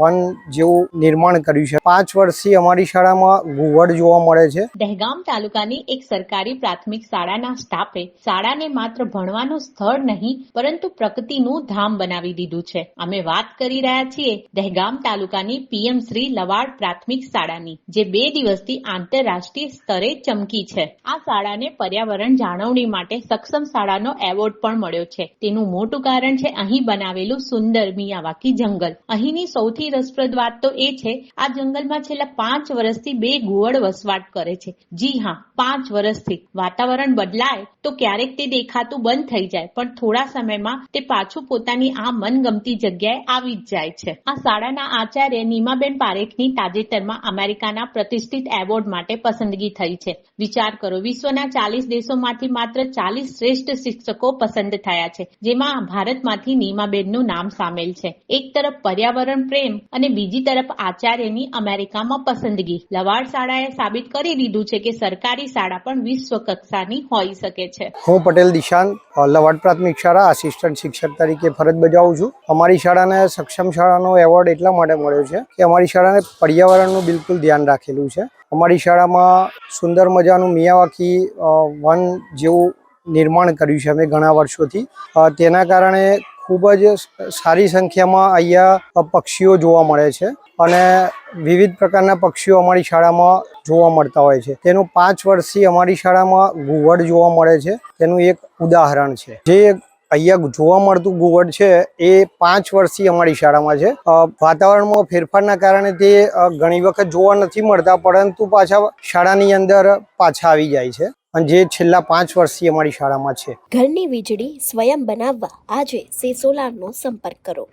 One જેવું નિર્માણ કર્યું છે. પાંચ વર્ષથી અમારી શાળામાં ઘુવડ જોવા મળે છે. દહેગામ તાલુકાની એક સરકારી પ્રાથમિક શાળાના સ્ટાફે શાળાને માત્ર ભણવાનું સ્થળ નહીં, પરંતુ પ્રકૃતિનું ધામ બનાવી દીધું છે. અમે વાત કરી રહ્યા છીએ દહેગામ તાલુકાની પીએમ શ્રી લવાડ પ્રાથમિક શાળાની, જે બે દિવસથી આંતરરાષ્ટ્રીય સ્તરે ચમકી છે. આ શાળાને પર્યાવરણ જાળવણી માટે સક્ષમ શાળાનો એવોર્ડ પણ મળ્યો છે. તેનું મોટું કારણ છે અહીં બનાવેલું સુંદર મિયાવાકી જંગલ. અહીંની સૌથી રસપ્રદ વાત તો એ છે, આ જંગલમાં છેલ્લા પાંચ વર્ષથી બે ઘુવડ વસવાટ કરે છે. જી હા, પાંચ વર્ષથી. વાતાવરણ બદલાય તો ક્યારેક તે દેખાતું બંધ થઈ જાય, પણ થોડા સમયમાં તે પાછું પોતાની આ મનગમતી જગ્યાએ આવી જ જાય છે. આ શાળાના આચાર્ય નીમાબેન પારેખની તાજેતરમાં અમેરિકાના પ્રતિષ્ઠિત એવોર્ડ માટે પસંદગી થઈ છે. વિચાર કરો, વિશ્વના ચાલીસ દેશોમાંથી માત્ર ચાલીસ શ્રેષ્ઠ શિક્ષકો પસંદ થયા છે, જેમાં ભારતમાંથી નીમાબેનનું નામ સામેલ છે. એક તરફ પર્યાવરણ પ્રેમ અને બીજી તરફ આચાર્યની અમેરિકામાં પસંદગી. લવાડ શાળાએ સાબિત કરી દીધું છે કે સરકારી શાળા પણ વિશ્વ કક્ષાની હોઈ શકે છે. હું પટેલ દિશાંત લવાડ પ્રાથમિક શાળા આસિસ્ટન્ટ શિક્ષક તરીકે ફરજ બજાવું છું. અમારી શાળાને સક્ષમ શાળાનો એવોર્ડ એટલા માટે મળ્યો છે કે અમારી શાળાને પર્યાવરણનું બિલકુલ ધ્યાન રાખેલું છે. અમારી શાળામાં સુંદર મજાનું મિયાવાકી વન જેવું નિર્માણ કર્યું છે અમે ઘણા વર્ષોથી. તેના કારણે ખૂબ જ સારી સંખ્યામાં અહીંયા પક્ષીઓ જોવા મળે છે અને વિવિધ પ્રકારના પક્ષીઓ અમારી શાળામાં જોવા મળતા હોય છે. તેનું પાંચ વર્ષથી અમારી શાળામાં ઘુવડ જોવા મળે છે. તેનું એક ઉદાહરણ છે. જે અહીંયા જોવા મળતું ઘુવડ છે એ પાંચ વર્ષથી અમારી શાળામાં છે. વાતાવરણમાં ફેરફારના કારણે તે ઘણી વખત જોવા નથી મળતા, પરંતુ પાછા શાળાની અંદર પાછા આવી જાય છે. અને જે છેલ્લા પાંચ વર્ષથી અમારી શાળામાં છે. ઘરની વીજળી સ્વયં બનાવવા આજે સે સોલારનો સંપર્ક કરો.